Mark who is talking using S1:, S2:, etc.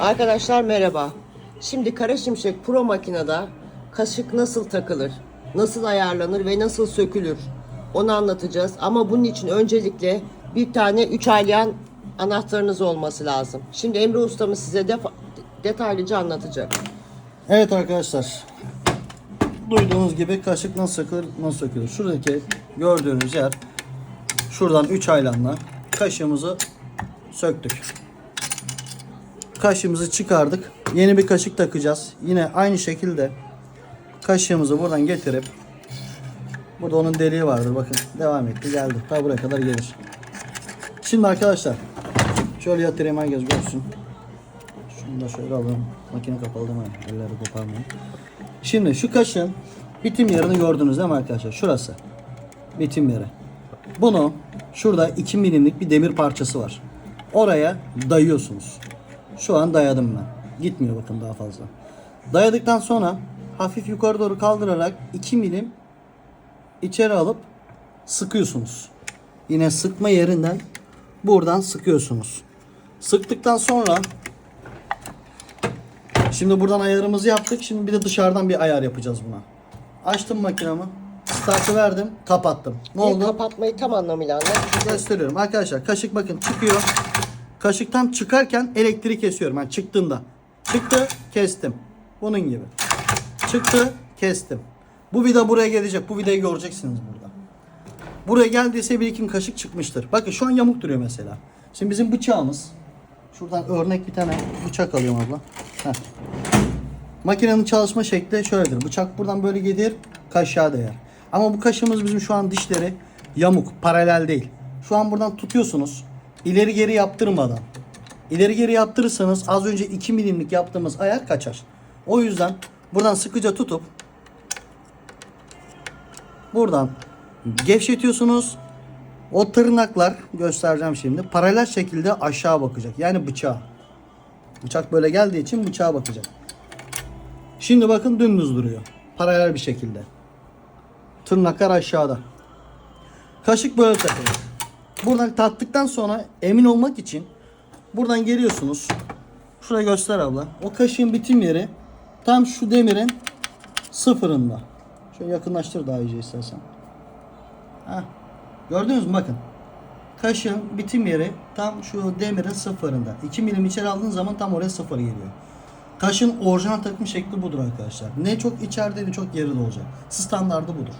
S1: Arkadaşlar merhaba. Şimdi Kara Şimşek Pro makinede kaşık nasıl takılır, nasıl ayarlanır ve nasıl sökülür onu anlatacağız. Ama bunun için öncelikle bir tane 3 aylayan anahtarınız olması lazım. Şimdi Emre ustamız size defa- detaylıca anlatacak.
S2: Evet arkadaşlar. Duyduğunuz gibi kaşık nasıl sökülür, nasıl sökülür. Şuradaki gördüğünüz yer şuradan 3 aylanla kaşığımızı söktük. Kaşığımızı çıkardık. Yeni bir kaşık takacağız. Yine aynı şekilde kaşığımızı buradan getirip burada onun deliği vardır bakın. Devam etti geldi. Ta buraya kadar gelir. Şimdi arkadaşlar şöyle yatırayım herkes görsün. Şunu da şöyle alalım. Makine kapalı değil mi? Elleri koparmayın. Şimdi şu kaşın bitim yerini gördünüz değil mi arkadaşlar? Şurası. Bitim yeri. Bunu şurada 2 milimlik bir demir parçası var. Oraya dayıyorsunuz. Şu an dayadım ben. Gitmiyor bakın daha fazla. Dayadıktan sonra hafif yukarı doğru kaldırarak 2 milim içeri alıp sıkıyorsunuz. Yine sıkma yerinden buradan sıkıyorsunuz. Sıktıktan sonra Şimdi buradan ayarımızı yaptık. Şimdi bir de dışarıdan bir ayar yapacağız buna. Açtım makinamı. Startı verdim. Kapattım. Ne
S1: İlk
S2: oldu?
S1: kapatmayı tam anlamıyla anlat.
S2: Gösteriyorum. Arkadaşlar kaşık bakın çıkıyor. Kaşıktan çıkarken elektriği kesiyorum. Yani çıktığında. Çıktı kestim. Bunun gibi. Çıktı kestim. Bu vida buraya gelecek. Bu vidayı göreceksiniz burada. Buraya geldiyse bir iki kaşık çıkmıştır. Bakın şu an yamuk duruyor mesela. Şimdi bizim bıçağımız. Şuradan örnek bir tane bıçak alıyorum abla. Heh. Makinenin çalışma şekli şöyledir. Bıçak buradan böyle gelir, kaşığa değer. Ama bu kaşığımız bizim şu an dişleri yamuk, paralel değil. Şu an buradan tutuyorsunuz. İleri geri yaptırmadan. İleri geri yaptırırsanız az önce 2 milimlik yaptığımız ayar kaçar. O yüzden buradan sıkıca tutup buradan gevşetiyorsunuz. O tırnaklar göstereceğim şimdi. Paralel şekilde aşağı bakacak. Yani bıçağa. Bıçak böyle geldiği için bıçağa bakacak. Şimdi bakın dümdüz duruyor. Paralel bir şekilde. Tırnaklar aşağıda. Kaşık böyle takılır. Buradan tattıktan sonra emin olmak için buradan geliyorsunuz. Şuraya göster abla. O kaşığın bitim yeri tam şu demirin sıfırında. Şöyle yakınlaştır daha iyice istersen. Heh. Gördünüz mü bakın. Kaşığın bitim yeri tam şu demirin sıfırında. 2 milim içeri aldığın zaman tam oraya sıfır geliyor. Kaşın orijinal takım şekli budur arkadaşlar. Ne çok içeride ne çok geride olacak. Standardı budur.